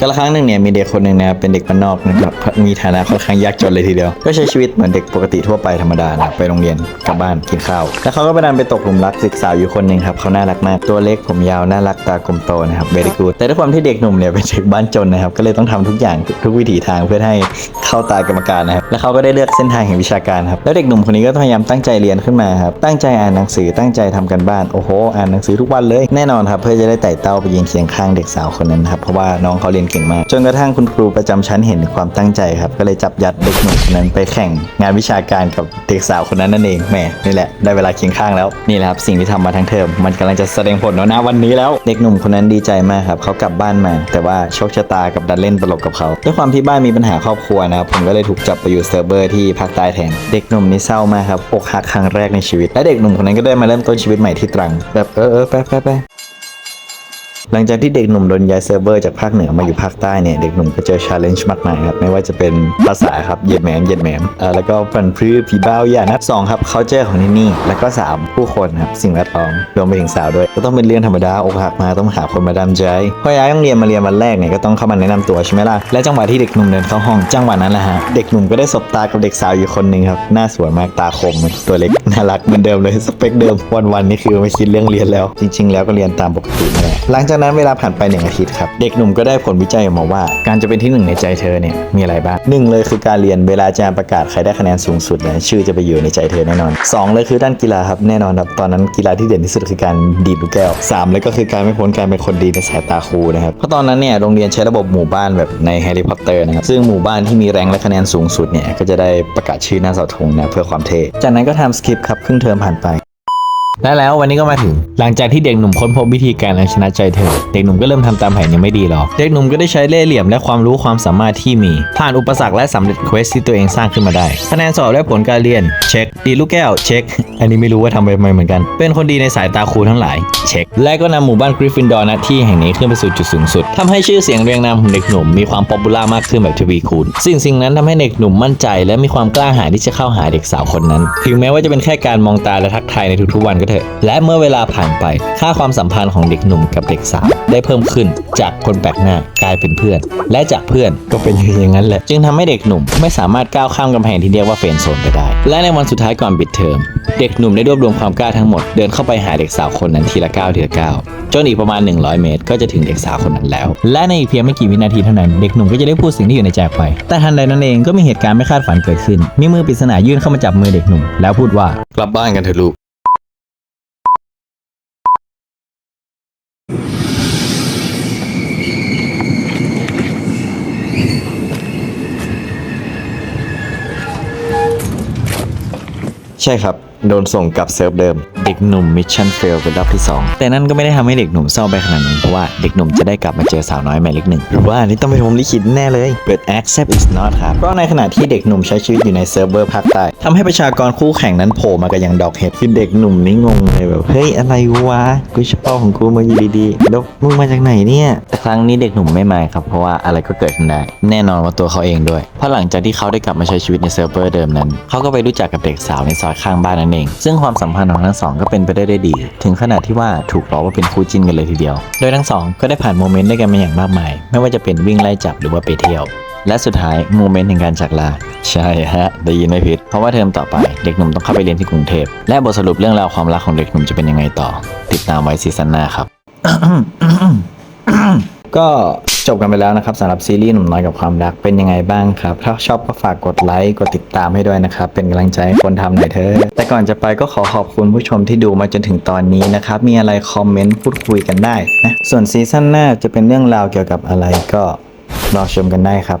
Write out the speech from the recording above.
กาละครั้งหนึ่งเนี่ยมีเด็กคนหนึ่งนะครับเป็นเด็กบ้านนอกนะครับมีฐานะค่อนข้างยากจนเลยทีเดียว ก็ใช้ชีวิตเหมือนเด็กปกติทั่วไปธรรมดานะครับไปโรงเรียนกลับบ้านกินข้าว แล้วเขาก็ไปดันไปตกหลุมรักศึกสาวอยู่คนหนึ่งครับเขาน่ารักมากตัวเล็กผมยาวน่ารักตากลมโตนะครับ very good แต่ด้วยความที่เด็กหนุ่มเนี่ยเป็นเด็กบ้านจนนะครับก็เลยต้องทำทุกอย่างทุกวิถีทางเพื่อให้เข้าตากรรมการนะครับและเขาก็ได้เลือกเส้นทางแห่งวิชาการครับแล้วเด็กหนุ่มคนนี้ก็พยายามตั้งใจเรียนขึ้นมาครับตั้งใจอ่านหนังสือตั้งใจทำกันบ้านโอ้โหอ่านหนังสือทุกวันเลยแน่นอนครับเพื่อจะได้ไต่เต้าไปยิงเคียงข้างเด็กสาวคนนั้นครับเพราะว่าน้องเขาเรียนเก่งมาก จนกระทั่งคุณครูประจำชั้นเห็นความตั้งใจครับ ก็เลยจับยัดเด็กหนุ่มคนนั้นไปแข่งงานวิชาการกับเด็กสาวคนนั้นนั่นเองแหมนี่แหละได้เวลาเคียงข้างแล้วนี่แหละครับสิ่งที่ทำมาทั้งเทอมมันกำลังจะแสดงผลแล้วนะวันนี้แล้วเด็กหนุ่มคนนั้นดีใจมากครับเขากลับบ้านมา แต่ว่าโชคชะตากับดันเล่นตลกกับเขาด้วยความที่บ้านมีปัญหาครอบครัวนะครับผมก็เลยถูกจับไปอยู่เซิร์ฟเวอร์ที่ภาคใต้แทนเด็กหนุ่มนี่เศร้ามากครับอกหักครั้งแรกในชีวิตและเด็กหนุ่มคนนั้นก็ได้มาเริ่มต้นชีวิตใหม่ที่ตรังแบบเออเออไปไปไป หลังจากที่เด็กหนุ่มโดนย้ายเซิร์ฟเวอร์จากภาคเหนือมาอยู่ภาคใต้เนี่ยเด็กหนุ่มก็เจอชาเลนจ์มากมายครับไม่ว่าจะเป็นภาษาครับเยียดแหมมเยียดแหมมเอ่อแล้วก็ฟันพรื้ผีบ้าอย่างนับสองครับเขาเจอของที่นี่แล้วก็สามผู้คนครับสิ่งแวดล้อมรวมไปถึงสาวด้วย ก็ต้องเป็นเรื่องธรรมดาอกหักมาต้องหาคนมาดามใจพอย้ายโรงเรียนมาเรียนวันแรกเนี่ยก็ต้องเข้ามาแนะนำตัวใช่ไหมล่ะและจังหวะที่เด็กหนุ่มเดินเข้าห้องจังหวะนั้นแหละฮะเด็กหนุ่มก็ได้สบตากับเด็กสาวอยู่คนหนึ่งครับหน้าสวยมากตาคมตัวเล็กน่ารักเหมือนเดิมเลยสเปคเดิมวันๆนี่คือไม่คิดเรื่องเรียนแล้ว จริง ๆ แล้วก็เรียนตามปกตินั่นแหละหลังจากนั้นเวลาผ่านไปหนึ่งอาทิตย์ครับเด็กหนุ่มก็ได้ผลวิจัยออกมาว่า การจะเป็นที่หนึ่งในใจเธอเนี่ยมีอะไรบ้างหนึ่งเลยคือการเรียนเวลาอาจารย์ประกาศใครได้คะแนนสูงสุดเนี่ยชื่อจะไปอยู่ในใจเธอแน่นอนสองเลยคือด้านกีฬาครับแน่นอนครับตอนนั้นกีฬาที่เด่นที่สุดคือการดีดลูกแก้วสามเลยก็คือการไม่พ้นการเป็นคนดีในสายตาครูนะครับเพราะตอนนั้นเนี่ยโรงเรียนใช้ระบบหมู่บ้านแบบในแฮร์รี่พอตเตอร์นะครับซึ่งหมู่บ้านที่มีแรงและคะแนนสูงสุดเนี่ยก็จะได้ประกาศชื่อหน้าเสาธงนะเพื่อความเท่จากนั้นก็ทำสคริปต์ครับครึ่งเทอมผ่านไป และแล้ววันนี้ก็มาถึง หลังจากที่เด็กหนุ่มค้นพบวิธีการเอาชนะใจเธอ เด็กหนุ่มก็เริ่มทำตามแผนยังไม่ดีหรอก เด็กหนุ่มก็ได้ใช้เล่ห์เหลี่ยมและความรู้ความสามารถที่มี ผ่านอุปสรรคและสำเร็จเควสที่ตัวเองสร้างขึ้นมาได้ คะแนนสอบและผลการเรียน เช็ค ดีลูกแก้ว เช็ค อันนี้ไม่รู้ว่าทำไปทำไมเหมือนกัน เป็นคนดีในสายตาครูทั้งหลาย เช็ค และก็นำหมู่บ้านกริฟฟินดอร์ณที่แห่งนี้ขึ้นไปสู่จุดสูงสุดทำให้ชื่อเสียงเรียงนามของเด็กหนุ่มมีความป๊อปปูล่ามากขึ้นแบบทวีคูณ สิ่งสิ่งนั้นทำให้เด็กหนุ่มมั่นใจ และมีความกล้าหาญที่จะเข้าหาเด็กสาวคนนั้น ถึงแม้ว่าจะเป็นแค่การมองตาและทักทายในทุกๆวันก็เถอะ และเมื่อเวลาผ่านไป ค่าความสัมพันธ์ของเด็กหนุ่มกับเด็กสาวได้เพิ่มขึ้น จากคนแปลกหน้ากลายเป็นเพื่อน และจากเพื่อนก็เป็นอย่างนั้นแหละ จึงทำให้เด็กหนุ่มไม่สามารถก้าวข้ามกำแพงที่เรียกว่าเฟรนโซนไปได้ และในวันสุดท้ายก่อนปิดเทอมเด็กหนุ่มได้รวบรวมความกล้าทั้งหมดเดินเข้าไปหาเด็กสาวคนนั้นทีละก้าวทีละก้าวจนอีกประมาณ 100 เมตร ก็จะถึงเด็กสาวคนนั้นแล้ว และในอีกเพียงไม่กี่วินาทีเท่านั้นเด็กหนุ่มก็จะได้พูดสิ่งที่อยู่ในใจไป แต่ทันใดนั้นเองก็มีเหตุการณ์ไม่คาดฝันเกิดขึ้น มีมือปริศนายื่นเข้ามาจับมือเด็กหนุ่มแล้วพูดว่ากลับบ้านกันเถอะลูก ใช่ครับ โดนส่งกลับเซิร์ฟเดิม เด็กหนุ่มมิชชั่นเฟลเป็นรอบที่ 2 แต่นั่นก็ไม่ได้ทำให้เด็กหนุ่มเศร้าไปขนาดนั้นเพราะว่าเด็กหนุ่มจะได้กลับมาเจอสาวน้อยหมายเลขหนึ่งหรือว่าอันนี่ต้องเป็นผมลิขิตแน่เลยเปิด accept is not ครับเพราะในขณะที่เด็กหนุ่มใช้ชีวิตอยู่ในเซิร์ฟเวอร์ภาคใต้ทำให้ประชากรคู่แข่งนั้นโผล่มากันอย่างดอกเห็ดคือเด็กหนุ่มนี่งงเลยแบบเฮ้ยอะไรวะกูเฉพาะของกูมาอยู่ดีๆแล้วมึงมาจากไหนเนี่ยแต่ครั้งนี้เด็กหนุ่มไม่มาครับเพราะว่าอะไรก็เกิดขึ้นได้แน่นอนว่าตัวเขาเองด้วยเพราะหลังจากที่เขาได้กลับมาใช้ชีวิตในเซิร์ฟเวอร์เดิมนั้นเขาก็ไปรู้จักกับเด็กสาวในซอยข้างบ้านนั่นเอง ซึ่งความสัมพันธ์ของทั้งสองก็เป็นไปได้ด้วยดี ถึงขนาดที่ว่าถูกล้อว่าเป็นคู่จิ้นกันเลยทีเดียว โดยทั้งสองก็ได้ผ่านโมเมนต์ด้วยกันมาอย่างมากมาย ไม่ว่าจะเป็นวิ่งไล่จับหรือว่าไปเที่ยวและสุดท้ายโมเมนต์แห่งการจากลา ใช่ฮะ ได้ยินไม่ผิด เพราะว่าเทอมต่อไปเด็กหนุ่มต้องเข้าไปเรียนที่กรุงเทพ และบทสรุปเรื่องราวความรักของเด็กหนุ่มจะเป็นยังไงต่อ ติดตามไว้ซีซั่นหน้าครับ ก็ จบกันไปแล้วนะครับสำหรับซีรีส์หนุ่มน้อยกับความรักเป็นยังไงบ้างครับ ถ้าชอบก็ฝากกดไลค์กดติดตามให้ด้วยนะครับ เป็นกำลังใจให้คนทำหน่อยเถอะแต่ก่อนจะไปก็ขอขอบคุณผู้ชมที่ดูมาจนถึงตอนนี้นะครับ มีอะไรคอมเมนต์พูดคุยกันได้นะส่วนซีซั่นหน้าจะเป็นเรื่องราวเกี่ยวกับอะไรก็รอชมกันได้ครับ